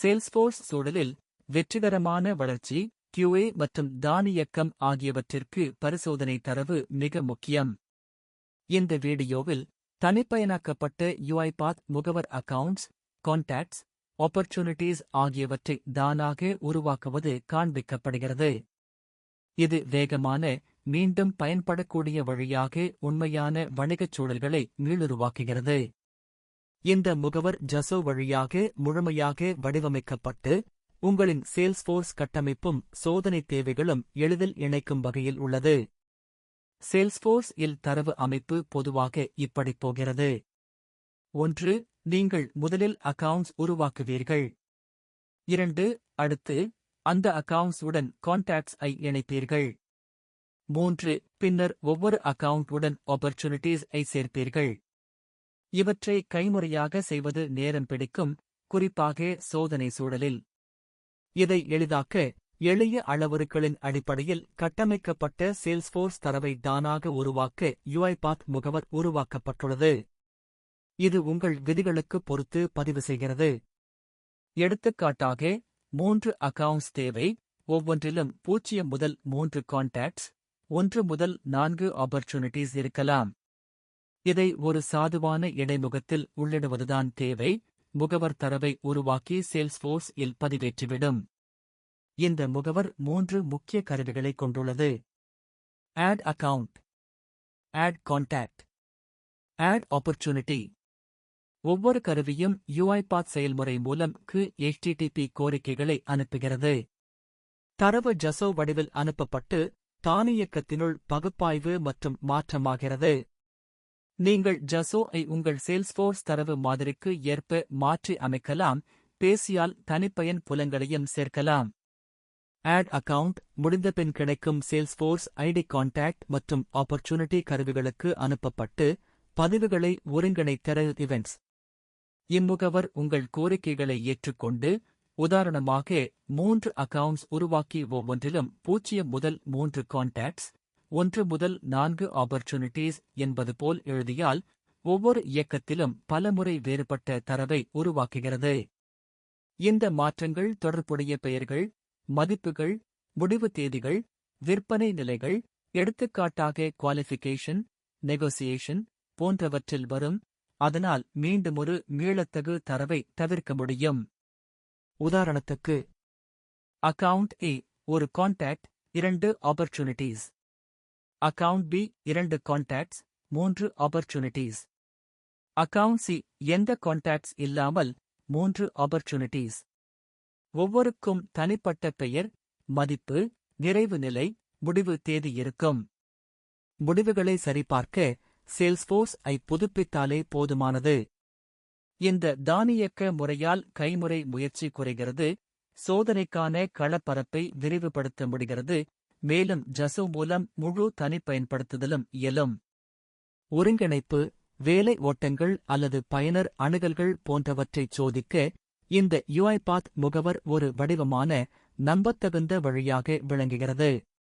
Salesforce சூழலில் வெற்றிகரமான வளர்ச்சி கியூஏ மற்றும் தானியக்கம் ஆகியவற்றிற்கு பரிசோதனை தரவு மிக முக்கியம். இந்த வீடியோவில் தனிப்பயனாக்கப்பட்ட யுஐபாத் முகவர் அக்கவுண்ட்ஸ் கான்டாக்ட்ஸ் ஆப்பர்ச்சுனிட்டிஸ் ஆகியவற்றை தானாக உருவாக்குவது காண்பிக்கப்படுகிறது. இது வேகமான மீண்டும் பயன்படக்கூடிய வழியாக உண்மையான வணிகச் சூழல்களை மீளுருவாக்குகிறது. இந்த முகவர் ஜசோ வழியாக முழுமையாக வடிவமைக்கப்பட்டு உங்களின் சேல்ஸ்ஃபோர்ஸ் கட்டமைப்பும் சோதனை தேவைகளும் எளிதில் இணைக்கும் வகையில் உள்ளது. சேல்ஸ்ஃபோர்ஸ் இல் தரவு அமைப்பு பொதுவாக இப்படி போகிறது. ஒன்று நீங்கள் முதலில் அக்கவுண்ட்ஸ் உருவாக்குவீர்கள். இரண்டு அடுத்து அந்த அக்கவுண்ட்ஸ் உடன் கான்டாக்ட்ஸ் ஐ இணைப்பீர்கள். மூன்று பின்னர் ஒவ்வொரு அக்கவுண்ட் உடன் ஆப்பர்ச்சுனிட்டிஸ் ஐ சேர்ப்பீர்கள். இவற்றை கைமுறையாக செய்வது நேரம் பிடிக்கும் குறிப்பாக சோதனை சூழலில். இதை எளிதாக்க எளிய அளவுருக்களின் அடிப்படையில் கட்டமைக்கப்பட்ட சேல்ஸ்போர்ஸ் தரவை தானாக உருவாக்க யுஐபாத் முகவர் உருவாக்கப்பட்டுள்ளது. இது உங்கள் விதிகளுக்கு பொறுத்து பதிவு செய்கிறது. எடுத்துக்காட்டாக மூன்று அக்கவுண்ட்ஸ் தேவை ஒவ்வொன்றிலும் பூஜ்ஜியம் முதல் மூன்று கான்டாக்ட்ஸ் ஒன்று முதல் நான்கு ஆப்பர்ச்சுனிட்டிஸ் இருக்கலாம். இதை ஒரு சாதுவான இடைமுகத்தில் உள்ளிடுவதுதான் தேவை. முகவர் தரவை உருவாக்கி சேல்ஸ்போர்ஸ் இல் பதிவேற்றிவிடும். இந்த முகவர் மூன்று முக்கிய கருவிகளை கொண்டுள்ளது. Add account add contact add opportunity ஒவ்வொரு கருவியும் யுஐபாத் செயல்முறை மூலம் கு எச்டிடிபி கோரிக்கைகளை அனுப்புகிறது. தரவு ஜசோ வடிவில் அனுப்பப்பட்டு தானியக்கத்தினுள் பகுப்பாய்வு மற்றும் மாற்றமாகிறது. நீங்கள் ஜசோ ஐ உங்கள் சேல்ஸ்போர்ஸ் தரவு மாதிரிக்கு ஏற்ப மாற்றி அமைக்கலாம் பேசியால் தனிப்பயன் புலங்களையும் சேர்க்கலாம். ஆட் அக்கவுண்ட் முடிந்தபின் கிடைக்கும் சேல்ஸ்போர்ஸ் ஐடி கான்டாக்ட் மற்றும் ஆப்பர்ச்சுனிட்டி கருவிகளுக்கு அனுப்பப்பட்டு பதிவுகளை ஒருங்கிணைத்தர இவெண்ட்ஸ் இம்முகவர் உங்கள் கோரிக்கைகளை ஏற்றுக்கொண்டு உதாரணமாக மூன்று அக்கவுண்ட்ஸ் உருவாக்கி ஒவ்வொன்றிலும் பூஜ்ஜியம் முதல் மூன்று கான்டாக்ட்ஸ் ஒன்று முதல் நான்கு ஆப்பர்ச்சுனிட்டிஸ் என்பது போல் எழுதியால் ஒவ்வொரு இயக்கத்திலும் பலமுறை வேறுபட்ட தரவை உருவாக்குகிறது. இந்த மாற்றங்கள் தொடர்புடைய பெயர்கள் மதிப்புகள் முடிவு தேதிகள் விற்பனை நிலைகள் எடுத்துக்காட்டாக குவாலிஃபிகேஷன் நெகோசியேஷன் போன்றவற்றில் வரும். அதனால் மீண்டுமொரு மீளத்தகு தரவை தவிர்க்க முடியும். உதாரணத்துக்கு அக்கவுண்ட் ஏ ஒரு கான்டாக்ட் இரண்டு ஆப்பர்ச்சுனிட்டிஸ் அக்கவுண்ட் பி இரண்டு கான்டாக்ட்ஸ் மூன்று ஆப்பர்ச்சுனிட்டிஸ் அக்கவுண்ட் சி எந்த கான்டாக்ட்ஸ் இல்லாமல் மூன்று ஆப்பர்ச்சுனிட்டிஸ் ஒவ்வொருக்கும் தனிப்பட்ட பெயர் மதிப்பு நிறைவு நிலை முடிவு தேதி இருக்கும். முடிவுகளை சரிபார்க்க சேல்ஸ்போர்ஸ் ஐ புதுப்பித்தாலே போதுமானது. இந்த தானியக்க முறையால் கைமுறை முயற்சி குறைகிறது சோதனைக்கான களப்பரப்பை விரிவுபடுத்த முடிகிறது மேலும் ஜசோ மூலம் முழு தனிப்பயன்படுத்துதலும் இயலும். ஒருங்கிணைப்பு வேலை ஓட்டங்கள் அல்லது பயனர் அணுகல்கள் போன்றவற்றைச் சோதிக்க இந்த யுஐபாத் முகவர் ஒரு வடிவமான நம்பத்தகுந்த வழியாக விளங்குகிறது.